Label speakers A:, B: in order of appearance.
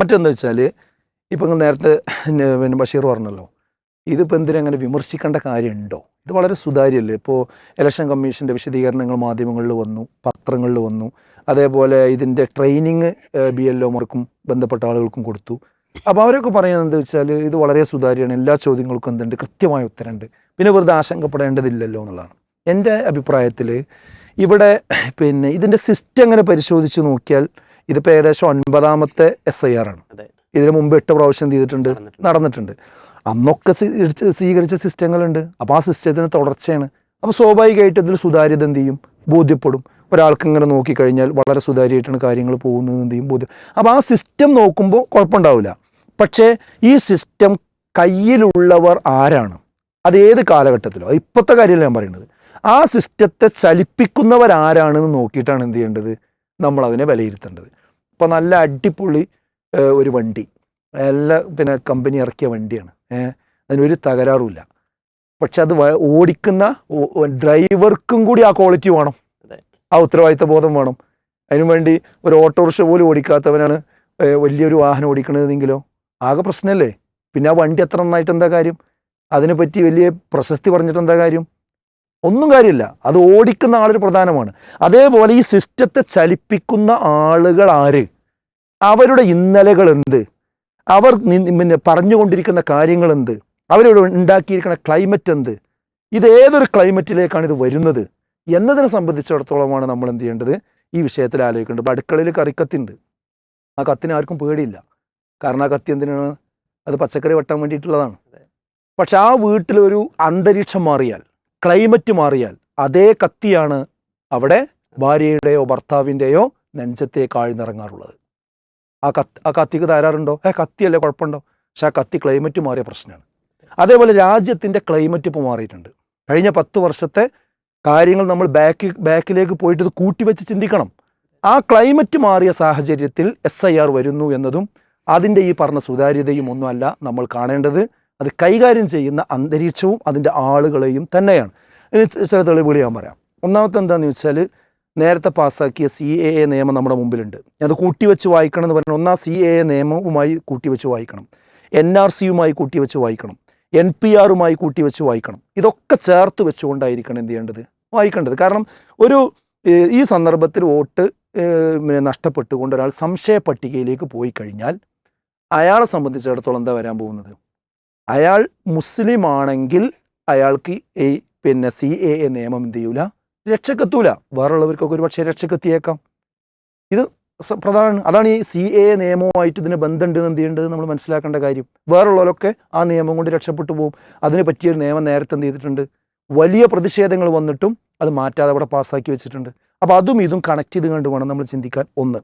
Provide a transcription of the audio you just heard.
A: മറ്റെന്താ വെച്ചാൽ ഇപ്പം നേരത്തെ പിന്നെ ബഷീർ പറഞ്ഞല്ലോ. ഇതിപ്പോൾ എന്തിനങ്ങനെ വിമർശിക്കേണ്ട കാര്യമുണ്ടോ? ഇത് വളരെ സുതാര്യമല്ലേ ഇപ്പോൾ ഇലക്ഷൻ കമ്മീഷന്റെ വിശദീകരണങ്ങൾ മാധ്യമങ്ങളിൽ വന്നു പത്രങ്ങളിൽ വന്നു. അതേപോലെ ഇതിന്റെ ട്രെയിനിങ് ബി എൽ ഒമാർക്കും ബന്ധപ്പെട്ട ആളുകൾക്കും കൊടുത്തു. അപ്പോൾ അവരൊക്കെ പറയുന്നത് എന്താ വെച്ചാൽ ഇത് വളരെ സുതാര്യമാണ്. എല്ലാ ചോദ്യങ്ങൾക്കും എന്തുണ്ട്? കൃത്യമായ ഉത്തരമുണ്ട്. പിന്നെ വെറുതെ ആശങ്കപ്പെടേണ്ടതില്ലല്ലോ എന്നുള്ളതാണ്. എന്റെ അഭിപ്രായത്തിൽ ഇവിടെ പിന്നെ ഇതിന്റെ സിസ്റ്റം അങ്ങനെ പരിശോധിച്ച് നോക്കിയാൽ ഇതിപ്പോൾ ഏകദേശം ഒൻപതാമത്തെ എസ് ഐ ആർ ആണ്. ഇതിനു മുമ്പ് എട്ട് പ്രാവശ്യം എന്ത് ചെയ്തിട്ടുണ്ട്?
B: നടന്നിട്ടുണ്ട്.
A: അന്നൊക്കെ സ്വീകരിച്ച സിസ്റ്റങ്ങളുണ്ട്. അപ്പോൾ ആ സിസ്റ്റത്തിന് തുടർച്ചയാണ്. അപ്പോൾ സ്വാഭാവികമായിട്ട് ഇതിൽ സുതാര്യത എന്ത് ചെയ്യും? ബോധ്യപ്പെടും. ഒരാൾക്ക് ഇങ്ങനെ നോക്കിക്കഴിഞ്ഞാൽ വളരെ സുതാര്യമായിട്ടാണ് കാര്യങ്ങൾ പോകുന്നത് എന്ത് ചെയ്യും? ബോധ്യം അപ്പോൾ ആ സിസ്റ്റം നോക്കുമ്പോൾ കുഴപ്പമുണ്ടാവില്ല. പക്ഷേ ഈ സിസ്റ്റം കയ്യിലുള്ളവർ ആരാണ്? അത് ഏത് കാലഘട്ടത്തിലോ? ഇപ്പോഴത്തെ കാര്യമല്ല ഞാൻ പറയുന്നത്. ആ സിസ്റ്റത്തെ ചലിപ്പിക്കുന്നവരാരാണെന്ന് നോക്കിയിട്ടാണ് എന്ത് ചെയ്യേണ്ടത്? നമ്മൾ അതിനെ വിലയിരുത്തേണ്ടത്. ഇപ്പോൾ നല്ല അടിപൊളി ഒരു വണ്ടി. എല്ലാ പിന്നെ കമ്പനി ഇറക്കിയ വണ്ടിയാണ്. ഏഹ് അതിനൊരു തകരാറുമില്ല. പക്ഷെ അത് ഓടിക്കുന്ന ഡ്രൈവർക്കും കൂടി ആ ക്വാളിറ്റി വേണം. ആ ഉത്തരവാദിത്ത ബോധം വേണം. അതിനു വേണ്ടി ഒരു ഓട്ടോറിക്ഷ പോലും ഓടിക്കാത്തവനാണ് വലിയൊരു വാഹനം ഓടിക്കണതെങ്കിലോ? ആകെ പ്രശ്നമല്ലേ? പിന്നെ ആ വണ്ടി എത്ര നന്നായിട്ട് എന്താ കാര്യം? അതിനെപ്പറ്റി വലിയ പ്രശസ്തി പറഞ്ഞിട്ട് എന്താ കാര്യം? ഒന്നും കാര്യമില്ല. അത് ഓടിക്കുന്ന ആളൊരു പ്രധാനമാണ്. അതേപോലെ ഈ സിസ്റ്റത്തെ ചലിപ്പിക്കുന്ന ആളുകൾ ആര്? അവരുടെ ഇന്നലകൾ എന്ത്? അവർ പിന്നെ പറഞ്ഞുകൊണ്ടിരിക്കുന്ന കാര്യങ്ങൾ എന്ത്? അവരോട് ഉണ്ടാക്കിയിരിക്കുന്ന ക്ലൈമറ്റ് എന്ത്? ഇത് ഏതൊരു ക്ലൈമറ്റിലേക്കാണ് ഇത് വരുന്നത്? എന്നതിനെ സംബന്ധിച്ചിടത്തോളമാണ് നമ്മൾ എന്ത് ചെയ്യേണ്ടത്? ഈ വിഷയത്തിൽ ആലോചിക്കേണ്ടത്. അപ്പോൾ അടുക്കളയിൽ കറിക്കത്തിണ്ട്. ആ കത്തിന് ആർക്കും പേടിയില്ല. കാരണം ആ കത്തി എന്തിനാണ്? അത് പച്ചക്കറി വെട്ടാൻ വേണ്ടിയിട്ടുള്ളതാണ്. പക്ഷെ ആ വീട്ടിലൊരു അന്തരീക്ഷം മാറിയാൽ ക്ലൈമറ്റ് മാറിയാൽ അതേ കത്തിയാണ് അവിടെ ഭാര്യയുടെയോ ഭർത്താവിന്റെയോ നെഞ്ചത്തേക്ക് ആഴ്ന്നിറങ്ങാറുള്ളത് ആ കത്ത് ആ കത്തിക്ക് തരാറുണ്ടോ ഏ കത്തിയല്ലേ കുഴപ്പമുണ്ടോ? പക്ഷെ ആ കത്തി ക്ലൈമറ്റ് മാറിയ പ്രശ്നമാണ്. അതേപോലെ രാജ്യത്തിന്റെ ക്ലൈമറ്റ് ഇപ്പോൾ മാറിയിട്ടുണ്ട്. കഴിഞ്ഞ പത്ത് വർഷത്തെ കാര്യങ്ങൾ നമ്മൾ ബാക്ക് ബാക്കിലേക്ക് പോയിട്ട് ഇത് കൂട്ടിവെച്ച് ചിന്തിക്കണം. ആ ക്ലൈമറ്റ് മാറിയ സാഹചര്യത്തിൽ എസ് ഐ ആർ വരുന്നു എന്നതും അതിന്റെ ഈ പറഞ്ഞ സുതാര്യതയും ഒന്നുമല്ല നമ്മൾ കാണേണ്ടത്. അത് കൈകാര്യം ചെയ്യുന്ന അന്തരീക്ഷവും അതിന്റെ ആളുകളെയും തന്നെയാണ്. ഇനി ചില തെളിവുകൾ ഞാൻ പറയാം. ഒന്നാമത്തെ എന്താണെന്ന് വെച്ചാൽ നേരത്തെ പാസ്സാക്കിയ സി എ എ നിയമം നമ്മുടെ മുമ്പിലുണ്ട്. അത് കൂട്ടിവെച്ച് വായിക്കണം എന്ന് പറഞ്ഞാൽ ഒന്നാം സി എ എ നിയമവുമായി കൂട്ടിവെച്ച് വായിക്കണം. എൻ ആർ സിയുമായി കൂട്ടിവെച്ച് വായിക്കണം. എൻ പി ആറുമായി കൂട്ടിവെച്ച് വായിക്കണം. ഇതൊക്കെ ചേർത്ത് വെച്ചുകൊണ്ടായിരിക്കണം എന്ത് ചെയ്യേണ്ടത്? വായിക്കേണ്ടത്. കാരണം ഒരു ഈ സന്ദർഭത്തിൽ വോട്ട് നഷ്ടപ്പെട്ടുകൊണ്ട് ഒരാൾ സംശയ പട്ടികയിലേക്ക് പോയി കഴിഞ്ഞാൽ അയാളെ സംബന്ധിച്ചിടത്തോളം എന്താ വരാൻ പോകുന്നത്? അയാൾ മുസ്ലിമാണെങ്കിൽ അയാൾക്ക് ഈ പിന്നെ സി എ എ നിയമം എന്ത് ചെയ്യൂല? രക്ഷക്കെത്തൂല വേറുള്ളവർക്കൊക്കെ ഒരു പക്ഷേ രക്ഷക്കെത്തിയേക്കാം ഇത് പ്രധാന അതാണ് ഈ സി എ നിയമവുമായിട്ട് ഇതിന് ബന്ധമുണ്ട് എന്ത് ചെയ്യേണ്ടത് നമ്മൾ മനസ്സിലാക്കേണ്ട കാര്യം. വേറുള്ളവരൊക്കെ ആ നിയമം കൊണ്ട് രക്ഷപ്പെട്ടു പോകും. അതിന് പറ്റിയൊരു നിയമം നേരത്തെ എന്ത് ചെയ്തിട്ടുണ്ട്? വലിയ പ്രതിഷേധങ്ങൾ വന്നിട്ടും അത് മാറ്റാതെ അവിടെ പാസ്സാക്കി വെച്ചിട്ടുണ്ട്. അപ്പോൾ അതും ഇതും കണക്ട് ചെയ്ത് കണ്ട് വേണം നമ്മൾ ചിന്തിക്കാൻ. ഒന്ന്